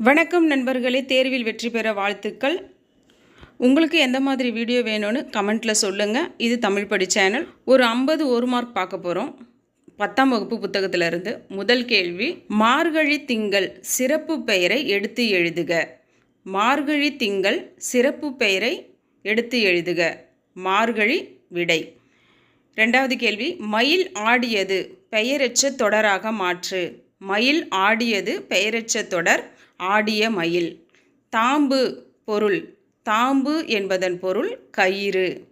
வணக்கம் நண்பர்களே தேர்வில் வெற்றி பெற வாழ்த்துக்கள். உங்களுக்கு எந்த மாதிரி வீடியோ வேணும்னு கமெண்ட்டில் சொல்லுங்கள் இது தமிழ் படி சேனல். ஒரு ஐம்பது ஒரு மார்க் பார்க்க போகிறோம் பத்தாம் வகுப்பு புத்தகத்திலிருந்து முதல் கேள்வி மார்கழி திங்கள் சிறப்பு பெயரை எடுத்து எழுதுக. மார்கழி திங்கள் சிறப்பு பெயரை எடுத்து எழுதுக. மார்கழி விடை. ரெண்டாவது கேள்வி மயில் ஆடியது பெயரற்ற தொடராக மாற்று. மயில் ஆடியது பெயரச்ச தொடர் ஆடிய மயில். தாம்பு பொருள். தாம்பு என்பதன் பொருள் கயிறு.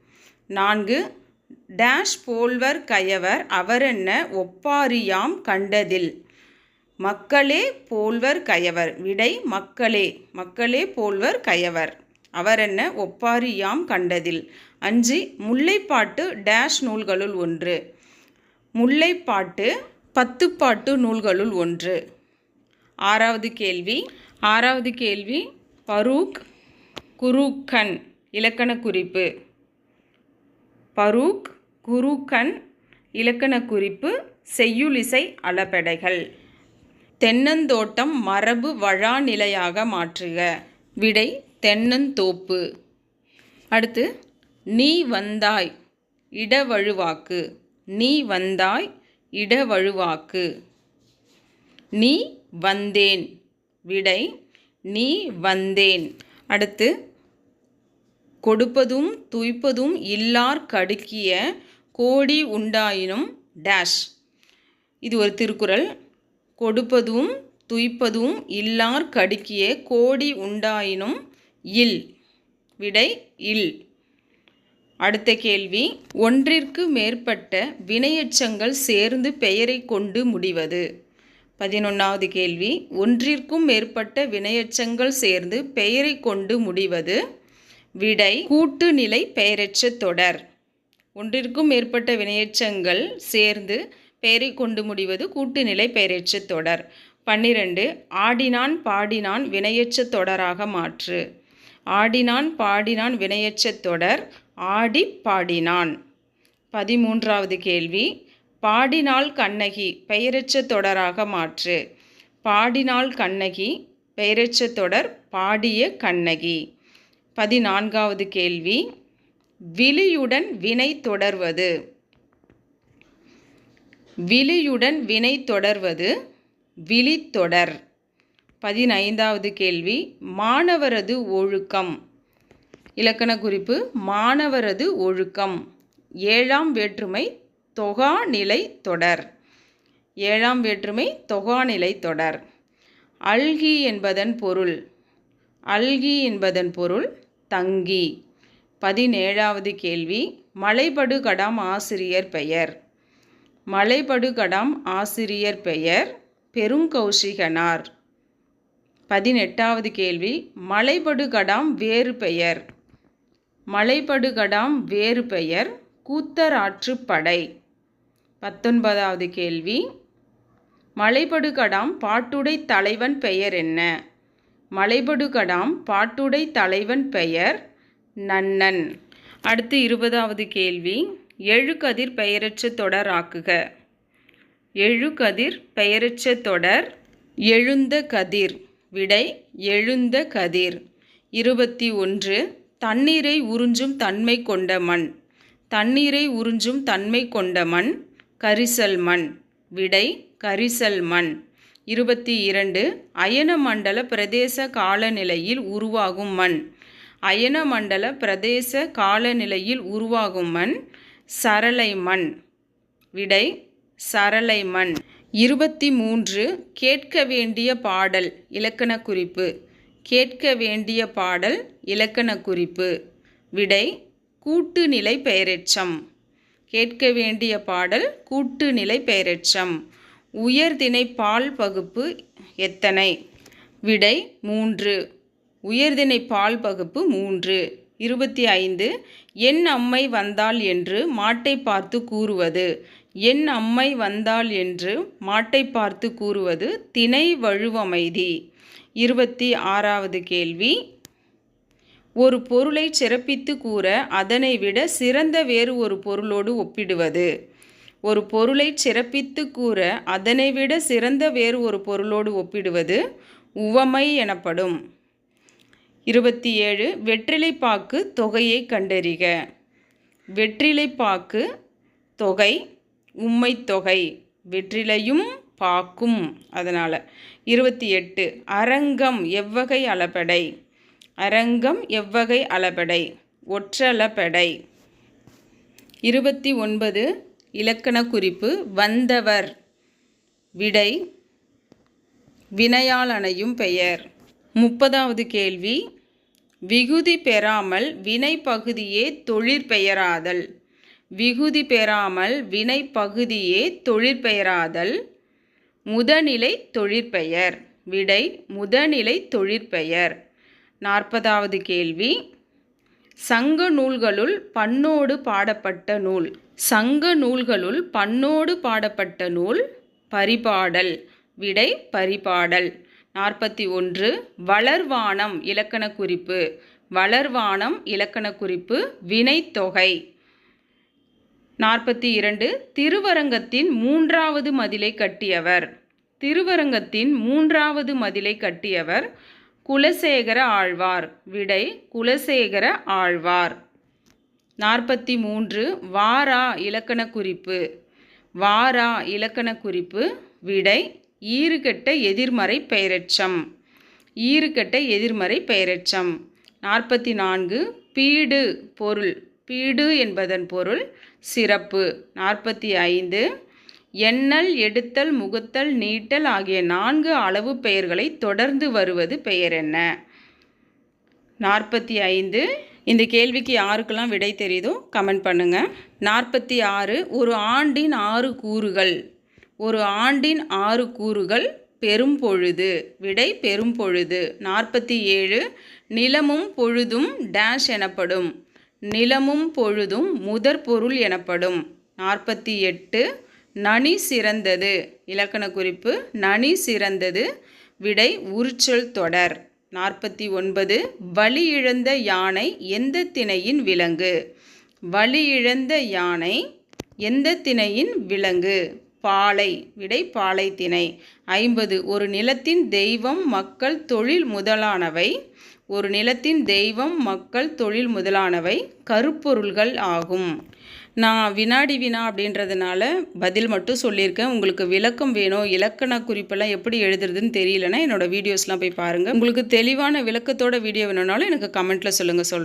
நான்கு டேஷ் போல்வர் கயவர் அவரென்ன ஒப்பாரியாம் கண்டதில். மக்களே போல்வர் கயவர். விடை மக்களே. மக்களே போல்வர் கயவர். அவரென்ன ஒப்பாரியாம் கண்டதில். அஞ்சு முல்லைப்பாட்டு டேஷ் நூல்களுள் ஒன்று. முல்லைப்பாட்டு பத்துப்பாட்டு நூல்களுள் ஒன்று. ஆறாவது கேள்வி. ஆறாவது கேள்வி பரூக் குருக்கன் இலக்கண குறிப்பு. பரூக் குருக்கன் இலக்கண குறிப்பு செய்யுளிசை அளபெடைகள் தென்னந்தோட்டம் மரபு வழாநிலையாக மாற்றுக. விடை தென்னந்தோப்பு. அடுத்து நீ வந்தாய் இடவழுவாக்கு. நீ வந்தாய் இடவழுவாக்கு. நீ வந்தேன். விடை நீ வந்தேன். அடுத்து கொடுப்பதும் துய்ப்பதும் இல்லார் கடுக்கிய கோடி உண்டாயினும் டேஷ். இது ஒரு திருக்குறள். கொடுப்பதும் துய்ப்பதும் இல்லார் கடுக்கிய கோடி உண்டாயினும் இல். விடை இல். அடுத்த கேள்வி ஒன்றிற்கு மேற்பட்ட வினையெச்சங்கள் சேர்ந்து பெயரை கொண்டு முடிவது? பதினொன்றாவது கேள்வி. ஒன்றிற்கும் மேற்பட்ட வினையச்சங்கள் சேர்ந்து பெயரை கொண்டு முடிவது. விடை கூட்டுநிலை பெயரற்ற தொடர். ஒன்றிற்கும் மேற்பட்ட வினையச்சங்கள் சேர்ந்து பெயரை கொண்டு முடிவது கூட்டுநிலை பெயரெச்சத் தொடர். பன்னிரண்டு ஆடினான் பாடினான் வினையற்ற தொடராக மாற்று. ஆடினான் பாடினான் வினையச்சத் தொடர் ஆடி பாடினான். பதிமூன்றாவது கேள்வி. பாடினாள் கண்ணகி பெயரச்ச தொடராக மாற்று. பாடினாள் கண்ணகி பெயரச்ச தொடர் பாடிய கண்ணகி. பதினான்காவது கேள்வி. விழியுடன் வினை தொடர்வது. விழியுடன் வினை தொடர்வது விழித்தொடர் பதினைந்தாவது கேள்வி. மாணவரது ஒழுக்கம். இலக்கண குறிப்பு. மாணவரது ஒழுக்கம். ஏழாம் வேற்றுமை தொகாநிலை தொடர். ஏழாம் வேற்றுமை தொகாநிலை தொடர். அல்கி என்பதன் பொருள் அல்கி என்பதன் பொருள் தங்கி. பதினேழாவது கேள்வி மலைபடுகடாம் ஆசிரியர் பெயர். மலைபடுகடாம் ஆசிரியர் பெயர் பெருங்கௌஷிகனார் பதினெட்டாவது கேள்வி மலைபடுகடாம் வேறு பெயர். மலைபடுகடாம் வேறு பெயர் கூத்தராற்றுப்படை பத்தொன்பதாவது கேள்வி. மலைபடுகடாம் பாட்டுடை தலைவன் பெயர் என்ன? மலைபடுகடாம் பாட்டுடை தலைவன் பெயர் நன்னன். அடுத்து இருபதாவது கேள்வி. எழுகதிர் பெயரற்ற தொடர் ஆக்குக. எழுகதிர் பெயரற்ற தொடர் எழுந்த கதிர். விடை எழுந்த கதிர். இருபத்தி ஒன்று. தண்ணீரை உறிஞ்சும் தன்மை கொண்ட மண். தண்ணீரை உறிஞ்சும் தன்மை கொண்ட மண். கரிசல் மண் விடை கரிசல் மண். இருபத்தி இரண்டு அயன மண்டல பிரதேச காலநிலையில் உருவாகும் மண். அயன மண்டல பிரதேச காலநிலையில் உருவாகும் மண் சரளை மண். விடை சரளை மண். இருபத்தி மூன்று கேட்க வேண்டிய பாடல் இலக்கண குறிப்பு. கேட்க வேண்டிய பாடல் இலக்கண குறிப்பு. விடை கூட்டுநிலை பெயரெச்சம் கேட்க வேண்டிய பாடல் கூட்டுநிலை பெயரெச்சம் உயர்திணை பால் பகுப்பு எத்தனை? விடை மூன்று. உயர்திணை பால் பகுப்பு மூன்று. இருபத்தி ஐந்து. என் அம்மை வந்தாள் என்று மாட்டை பார்த்து கூறுவது. என் அம்மை வந்தாள் என்று மாட்டை பார்த்து கூறுவது திணை வழுவமைதி. இருபத்தி ஆறாவது கேள்வி. ஒரு பொருளை சிறப்பித்து கூற அதனை விட சிறந்த வேறு ஒரு பொருளோடு ஒப்பிடுவது. ஒரு பொருளை சிறப்பித்து கூற அதனை விட சிறந்த வேறு ஒரு பொருளோடு ஒப்பிடுவது உவமை எனப்படும். இருபத்தி ஏழு வெற்றிலைப்பாக்கு தொகையை கண்டறிக. வெற்றிலைப்பாக்கு தொகை உம்மை தொகை வெற்றிலையும் பாக்கும். அதனால் இருபத்தி எட்டு அரங்கம் எவ்வகை அளபடை அரங்கம் எவ்வகை அளபடை? ஒற்றளபடை. இருபத்தி ஒன்பது இலக்கண குறிப்பு வந்தவர். விடை. வினையால் அணையும் பெயர். முப்பதாவது கேள்வி. விகுதி பெறாமல் வினை பகுதியே தொழிற்பெயராதல் விகுதி பெறாமல் வினை பகுதியே தொழிற்பெயராதல் முதநிலை தொழிற்பெயர் விடை. முதநிலை தொழிற்பெயர் நாற்பதாவது கேள்வி. சங்க நூல்களுள் பண்ணோடு பாடப்பட்ட நூல். சங்க நூல்களுள் பண்ணோடு பாடப்பட்ட நூல் பரிபாடல். விடை பரிபாடல். நாற்பத்தி ஒன்று. வளர்வானம் இலக்கண குறிப்பு. வளர்வானம் இலக்கண குறிப்பு வினைத்தொகை நாற்பத்தி இரண்டு. திருவரங்கத்தின் மூன்றாவது மதிலை கட்டியவர். திருவரங்கத்தின் மூன்றாவது மதிலை கட்டியவர் குலசேகர ஆழ்வார். விடை குலசேகர ஆழ்வார். நாற்பத்தி மூன்று வாரா இலக்கண குறிப்பு. வாரா இலக்கண குறிப்பு விடை ஈறுகெட்ட எதிர்மறை பெயரச்சம். ஈறுகட்ட எதிர்மறை பெயரச்சம். நாற்பத்தி நான்கு பீடு பொருள். பீடு என்பதன் பொருள் சிறப்பு. நாற்பத்தி ஐந்து எண்ணல் எடுத்தல் முகத்தல் நீட்டல் ஆகிய நான்கு அளவு பெயர்களை தொடர்ந்து வருவது பெயர் என்ன? நாற்பத்தி ஐந்து. இந்த கேள்விக்கு யாருக்கெல்லாம் விடை தெரியுதோ கமெண்ட் பண்ணுங்கள் நாற்பத்தி ஆறு ஒரு ஆண்டின் ஆறு கூறுகள். ஒரு ஆண்டின் ஆறு கூறுகள் பெரும் பொழுது விடை பெரும் பொழுது. நாற்பத்தி ஏழு நிலமும் பொழுதும் டேஷ் எனப்படும். நிலமும் பொழுதும் முதற் பொருள் எனப்படும். நாற்பத்தி எட்டு நனி சிறந்தது. இலக்கண குறிப்பு நனி சிறந்தது. விடை உரிச்சொல் தொடர். நாற்பத்தி ஒன்பது வலி இழந்த யானை எந்த திணையின் விலங்கு? வலி இழந்த யானை எந்த திணையின் விலங்கு? பாலை விடை பாலை திணை ஐம்பது ஒரு நிலத்தின் தெய்வம் மக்கள் தொழில் முதலானவை. ஒரு நிலத்தின் தெய்வம் மக்கள் தொழில் முதலானவை கருப்பொருள்கள் ஆகும். நான் வினாடி வினா அப்படின்றதுனால பதில் மட்டும் சொல்லியிருக்கேன். உங்களுக்கு விளக்கம் வேணும். இலக்கண குறிப்பெல்லாம் எப்படி எழுதுறதுன்னு தெரியலன்னா என்னோடய வீடியோஸ்லாம் போய் பாருங்கள் உங்களுக்கு தெளிவான விளக்கத்தோட வீடியோ வேணும்னாலும் எனக்கு கமெண்ட்டில் சொல்லுங்கள் சொல்